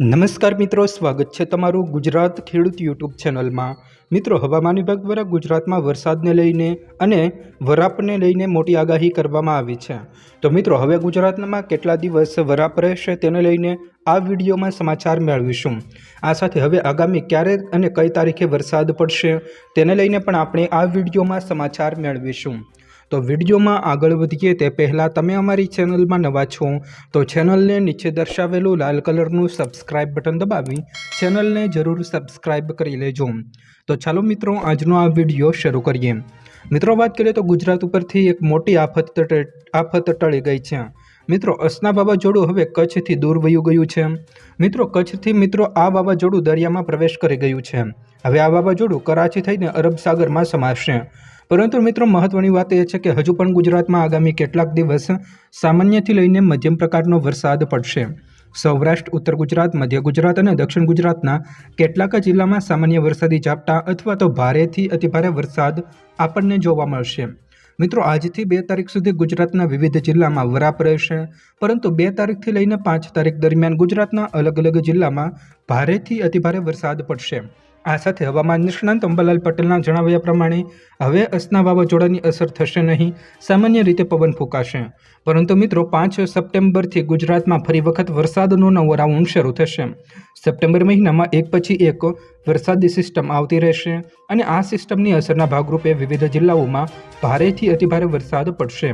નમસ્કાર મિત્રો, સ્વાગત છે તમારું ગુજરાત ખેડૂત યુટ્યુબ ચેનલમાં. મિત્રો, હવામાન વિભાગ દ્વારા ગુજરાતમાં વરસાદને લઈને અને વરાપને લઈને મોટી આગાહી કરવામાં આવી છે. તો મિત્રો, હવે ગુજરાતમાં કેટલા દિવસ વરાપ રહેશે તેને લઈને આ વિડીયોમાં સમાચાર મેળવીશું. આ સાથે હવે આગામી ક્યારે અને કઈ તારીખે વરસાદ પડશે તેને લઈને પણ આપણે આ વિડીયોમાં સમાચાર મેળવીશું. તો વિડીયોમાં આગળ વધીએ તે પહેલાં તમે અમારી ચેનલમાં નવા છો, તો ચેનલને નીચે દર્શાવેલું લાલ કલરનું સબસ્ક્રાઇબ બટન દબાવી ચેનલને જરૂર સબસ્ક્રાઇબ કરી લેજો. તો ચાલો મિત્રો, આજનો આ વીડિયો શરૂ કરીએ. મિત્રો, વાત કરીએ તો ગુજરાત ઉપરથી એક મોટી આફત આફત ટળી ગઈ છે. મિત્રો, અસના વાવાઝોડું હવે કચ્છથી દૂર વયું ગયું છે. મિત્રો, કચ્છથી મિત્રો, આ વાવાઝોડું દરિયામાં પ્રવેશ કરી ગયું છે. હવે આ વાવાઝોડું કરાચી થઈને અરબ સાગરમાં સમાશે. પરંતુ મિત્રો મહત્વની વાત એ છે કે હજુ પણ ગુજરાતમાં આગામી કેટલાક દિવસ સામાન્યથી લઈને મધ્યમ પ્રકારનો વરસાદ પડશે. સૌરાષ્ટ્ર, ઉત્તર ગુજરાત, મધ્ય ગુજરાત અને દક્ષિણ ગુજરાતના કેટલાક જિલ્લામાં સામાન્ય વરસાદી ઝાપટા અથવા તો ભારેથી અતિભારે વરસાદ આપણને જોવા મળશે. મિત્રો, આજથી બે તારીખ સુધી ગુજરાતના વિવિધ જિલ્લામાં વરાપ રહેશે, પરંતુ બે તારીખથી લઈને પાંચ તારીખ દરમિયાન ગુજરાતના અલગ અલગ જિલ્લામાં ભારેથી અતિભારે વરસાદ પડશે. આ સાથે હવામાન નિષ્ણાંત અંબાલાલ પટેલના જણાવ્યા પ્રમાણે, હવે અસના વાવાઝોડાની અસર થશે નહીં. સામાન્ય રીતે પવન ફૂંકાશે. પરંતુ મિત્રો, પાંચ સપ્ટેમ્બરથી ગુજરાતમાં ફરી વખત વરસાદનો નવો રાઉન્ડ શરૂ થશે. સપ્ટેમ્બર મહિનામાં એક પછી એક વરસાદી સિસ્ટમ આવતી રહેશે અને આ સિસ્ટમની અસરના ભાગરૂપે વિવિધ જિલ્લાઓમાં ભારેથી અતિભારે વરસાદ પડશે.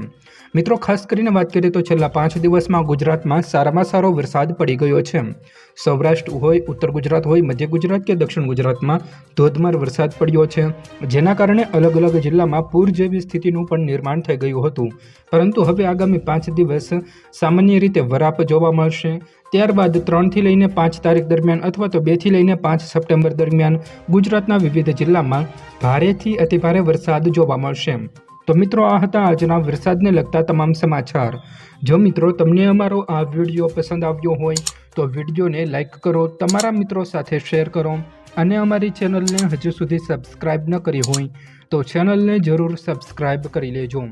મિત્રો, ખાસ કરીને વાત કરીએ તો છેલ્લા પાંચ દિવસમાં ગુજરાતમાં સારામાં સારો વરસાદ પડી ગયો છે. સૌરાષ્ટ્ર હોય, ઉત્તર ગુજરાત હોય, મધ્ય ગુજરાત કે દક્ષિણ ગુજરાતમાં ધોધમાર વરસાદ પડ્યો છે. જેના કારણે અલગ અલગ જિલ્લામાં પૂર જેવી સ્થિતિનું પણ નિર્માણ થઈ ગયું હતું. પરંતુ હવે આગામી પાંચ દિવસ સામાન્ય રીતે વરાપ જોવા મળશે. ત્યારબાદ ત્રણથી લઈને પાંચ તારીખ દરમિયાન અથવા તો બેથી લઈને પાંચ સપ્ટેમ્બર દરમિયાન ગુજરાતના વિવિધ જિલ્લામાં ભારેથી અતિભારે વરસાદ જોવા મળશે. તો મિત્રો, આ હતા આજના વરસાદને લગતા તમામ સમાચાર. જો મિત્રો તમને અમારો આ વીડિયો પસંદ આવ્યો હોય, તો વિડીયોને લાઇક કરો, તમારા મિત્રો સાથે શેર કરો અને અમારી ચેનલને હજુ સુધી સબસ્ક્રાઇબ ન કરી હોય, તો ચેનલને જરૂર સબસ્ક્રાઇબ કરી લેજો.